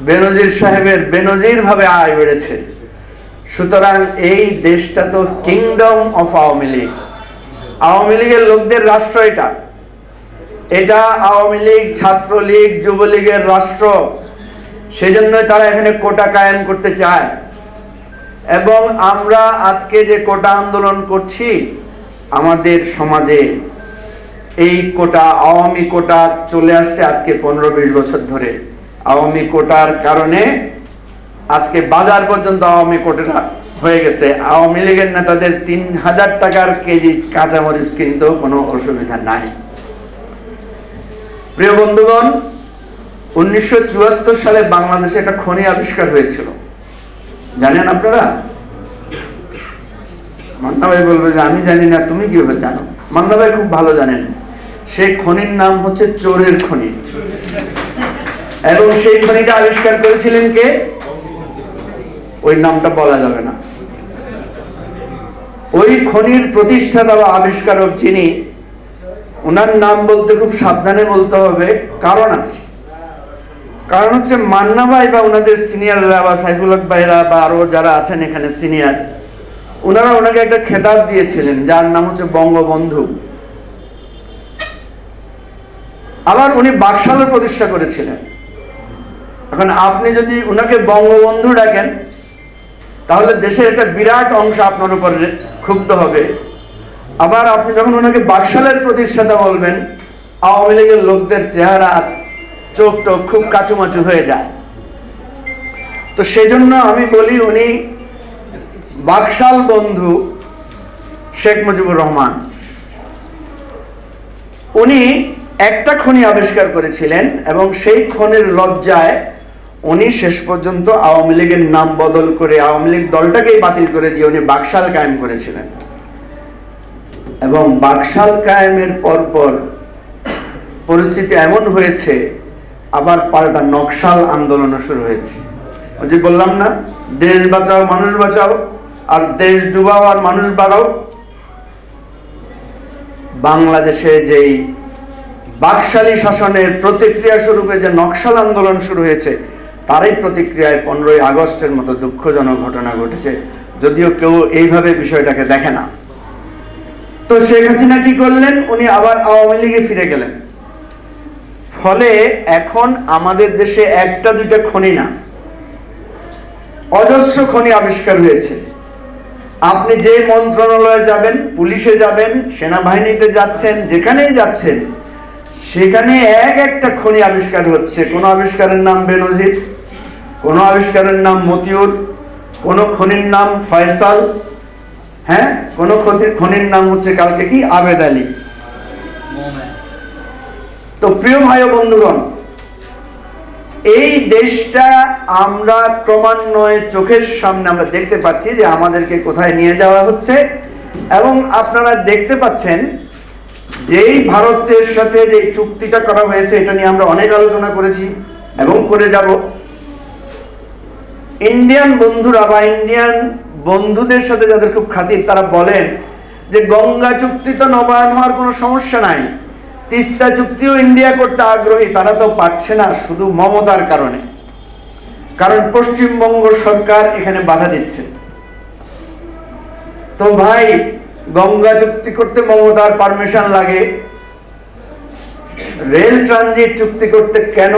বেনজির সাহেবের বেনজির ভাবে আয় বেড়েছে। সুতরাং এই দেশটা তো কিংডম অফ আওয়ামী লীগ। আওয়ামী লীগের লোকদের রাষ্ট্র এটা। এটা আওয়ামী লীগ, ছাত্রলীগ, যুবলীগের রাষ্ট্র। সেজন্যই তারা এখানে কোটা কায়েম করতে চায়। এবং আমরা আজকে যে কোটা আন্দোলন করছি, আমাদের সমাজে এই কোটা, আওয়ামী কোটা চলে আসছে আজকে পনেরো বিশ বছর ধরে। আওয়ামী কোটার কারণে আজকে বাজার পর্যন্ত আওয়ামী কোটা হয়ে গেছে। আওয়ামী লীগের নেতাদের তিন হাজার টাকার কেজি কাঁচামরিচ কিনতেও কোনো অসুবিধা নাই। প্রিয় বন্ধুগণ, উনিশশো চুয়াত্তর সালে বাংলাদেশে একটা খনি আবিষ্কার হয়েছিল। জানেন আপনারা? মান্না ভাই বলবে যে, আমি জানি না, তুমি কীভাবে জানো? মান্না ভাই খুব ভালো জানেন। সেই খনির নাম হচ্ছে চোরের খনি। এবং সেই খনিটা আবিষ্কার করেছিলেন কে? ওই নামটা বলা যাবে না। ওই খনির প্রতিষ্ঠাতা বা আবিষ্কারক যিনি ওনার নাম বলতে খুব সাবধানে বলতে হবে, কারণ আছে। কারণ হচ্ছে মান্না ভাই বা ওনাদের সিনিয়ররা বা সাইফুল হক ভাইরা বা আরও যারা আছেন এখানে সিনিয়র ওনারা ওনাকে একটা খেতাব দিয়েছিলেন, যার নাম হচ্ছে বঙ্গবন্ধু। আবার উনি বাকশালের প্রতিষ্ঠা করেছিলেন। এখন আপনি যদি ওনাকে বঙ্গবন্ধু ডাকেন, তাহলে দেশের একটা বিরাট অংশ আপনার উপর ক্ষুব্ধ হবে। আবার আপনি যখন ওনাকে বাকশালের প্রতিষ্ঠাতা বলবেন, আওয়ামী লীগের লোকদের চেহারা চোখ টোক খুব কাচুমাচু হয়ে যায়। তো সেজন্য আমি বলি উনি বাকশাল বন্ধু শেখ মুজিবুর রহমান। উনি একটা খনি আবিষ্কার করেছিলেন এবং সেই খনির লজ্জায় উনি শেষ পর্যন্ত আওয়ামী লীগের নাম বদল করে আওয়ামী লীগ দলটাকেই বাতিল করে দিয়ে উনি বাকশাল কায়েম করেছিলেন। এবং বাকশাল কায়েমের পরপর পরিস্থিতি এমন হয়েছে, আবার পাল্টা নকশাল আন্দোলনও শুরু হয়েছে। ওই যে বললাম না, দেশ বাঁচাও, মানুষ বাঁচাও, আর দেশ ডুবাও আর মানুষ বাড়াও। বাংলাদেশে যেই বাকশালী শাসনের প্রতিক্রিয়া স্বরূপে যে নকশাল আন্দোলন শুরু হয়েছে তারই প্রতিক্রিয়ায় পনেরোই আগস্টের মতো দুঃখজনক ঘটনা ঘটেছে, যদিও কেউ এইভাবে বিষয়টাকে দেখে না। তো শেখ হাসিনা কি করলেন? উনি আবার আওয়ামী লীগে ফিরে গেলেন। ফলে এখন আমাদের দেশে একটা, দুইটা খনি না। অজস্র খনি আবিষ্কার হয়েছে। আপনি যে মন্ত্রণালয়ে যাবেন, পুলিশে যাবেন, সেনাবাহিনীতে যাচ্ছেন, যেখানেই যাচ্ছেন, সেখানে এক একটা খনি আবিষ্কার হচ্ছে। কোন আবিষ্কারের নাম বেনজির। কোন আবিষ্কারের নাম মতিউর, কোন খনির নাম ফয়সাল হ্যাঁ? কোন খনির নাম হচ্ছে কালকে কি? আবেদ আলী। তো প্রিয় ভাই বন্ধুগণ, এই দেশটা আমরা ক্রমান্বয়ে চোখের সামনে আমরা দেখতে পাচ্ছি যে আমাদেরকে কোথায় নিয়ে যাওয়া হচ্ছে এবং আপনারা দেখতে পাচ্ছেন যেই ভারতের সাথে যে চুক্তিটা করা হয়েছে, এটা নিয়ে আমরা অনেক আলোচনা করেছি এবং করে যাব। ইন্ডিয়ান বন্ধুরা বা ইন্ডিয়ান বন্ধুদের সাথে যাদের খুব খাতির, তারা বলেন যে গঙ্গা চুক্তি তো নবায়ন হওয়ার কোনো সমস্যা নাই। তিস্তা চুক্তিও ইন্ডিয়া করতে আগ্রহী, তারা তো পারছে না শুধু মমতার কারণে। কারণ পশ্চিমবঙ্গ সরকার এখানে বাধা দিচ্ছে। তো ভাই, গঙ্গা চুক্তি করতে মমতার পারমিশন লাগে। রেল ট্রানজিট চুক্তি করতে কেন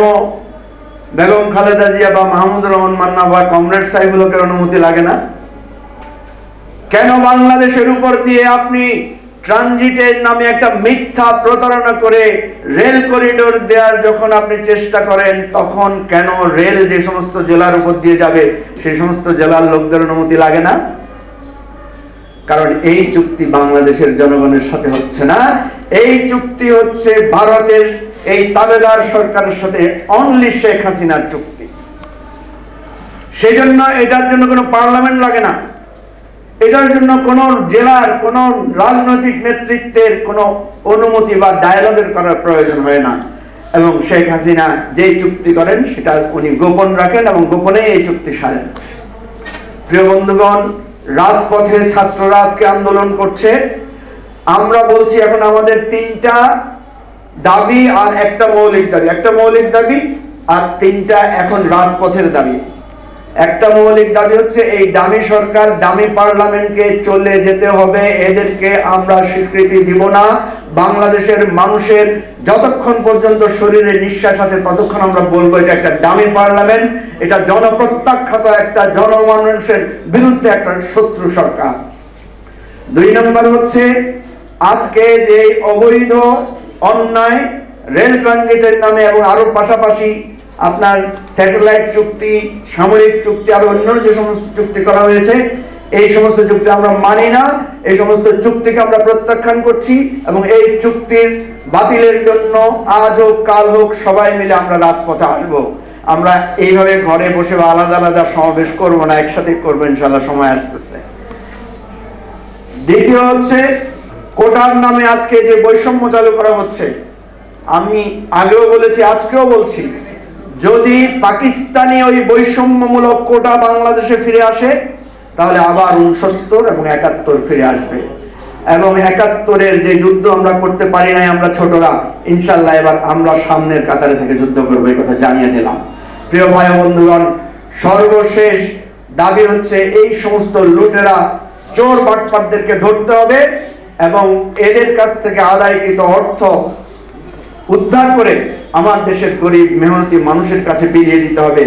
বেগম খালেদা জিয়া বা মাহমুদ রহমান মান্না বা কমরেড হকের অনুমতি লাগে না? কেন বাংলাদেশের উপর দিয়ে আপনি ট্রানজিটের নামে একটা মিথ্যা প্রতারণা করে রেল করিডোর দেওয়ার যখন আপনি চেষ্টা করেন, তখন কেন রেল যে সমস্ত জেলার উপর দিয়ে যাবে, সেই সমস্ত জেলার লোকদের অনুমতি লাগে না? কারণ এই চুক্তি বাংলাদেশের জনগণের সাথে হচ্ছে না। এই চুক্তি হচ্ছে ভারতের এই তাবেদার সরকারের সাথে অনলি শেখ হাসিনার চুক্তি। সেই জন্য এটার জন্য কোনো পার্লামেন্ট লাগে না। এটার জন্য কোন জেলার, কোন রাজনৈতিক নেতৃত্বের কোনো অনুমতি বা ডায়ালগের করার প্রয়োজন হয় না। এবং শেখ হাসিনা যে চুক্তি করেন, সেটা উনি গোপন রাখেন এবং গোপনে এই চুক্তি সারেন। প্রিয় বন্ধুগণ, রাজপথে ছাত্ররা আজকে আন্দোলন করছে। আমরা বলছি এখন আমাদের তিনটা দাবি আর একটা মৌলিক দাবি। একটা মৌলিক দাবি আর তিনটা এখন রাজপথের দাবি। একটা মৌলিক দাবি হচ্ছে, এই দামি সরকার, দামি পার্লামেন্টকে চলে যেতে হবে। এদেরকে আমরা স্বীকৃতি দিব না। বাংলাদেশের মানুষের যতক্ষণ পর্যন্ত শরীরে নিঃশ্বাস আছে, ততক্ষণ আমরা বলব, এটা একটা দামি পার্লামেন্ট। এটা জনপ্রত্যাখ্যাত একটা জনমানুষের বিরুদ্ধে একটা শত্রু সরকার। দুই নম্বর হচ্ছে, আজকে যে অবৈধ অন্যায় রেল ট্রানজিটের নামে এবং আরও পাশাপাশি আপনার স্যাটেলাইট চুক্তি, সামরিক চুক্তি, আরও অন্যান্য যে সমস্ত চুক্তি করা হয়েছে, এই সমস্ত চুক্তি আমরা মানি না। এই সমস্ত চুক্তিকে আমরা প্রত্যাখ্যান করছি এবং এই চুক্তির বাতিলের জন্য আজ হোক, কাল হোক, সবাই মিলে আমরা রাজপথে আসব। আমরা এইভাবে ঘরে বসে বা আলাদা আলাদা সমাবেশ করব না, একসাথে করব ইনশাল্লাহ সময় আসতেছে। দ্বিতীয় হচ্ছে কোটার নামে আজকে যে বৈষম্য চালু করা হচ্ছে, আমি আগেও বলেছি, আজকেও বলছি, যদি পাকিস্তানি ওই বৈষম্যমূলক কোটা বাংলাদেশে ফিরে আসে, তাহলে আবার উনসত্তর এবং একাত্তর ফিরে আসবে। এবং একাত্তরের যে যুদ্ধ আমরা করতে পারি নাই, আমরা ছোটরা, ইনশাল্লাহ এবার আমরা সামনের কাতারে থেকে যুদ্ধ করব, এই কথা জানিয়ে দিলাম। প্রিয় ভাই বন্ধুগণ, সর্বশেষ দাবি হচ্ছে, এই সমস্ত লুটেরা, চোর বাটপাটদেরকে ধরতে হবে। এবং এদের কাছ থেকে আদায়কৃত অর্থ উদ্ধার করে আমার দেশের গরিব, মেহনতি মানুষের কাছে বিলিয়ে দিতে হবে।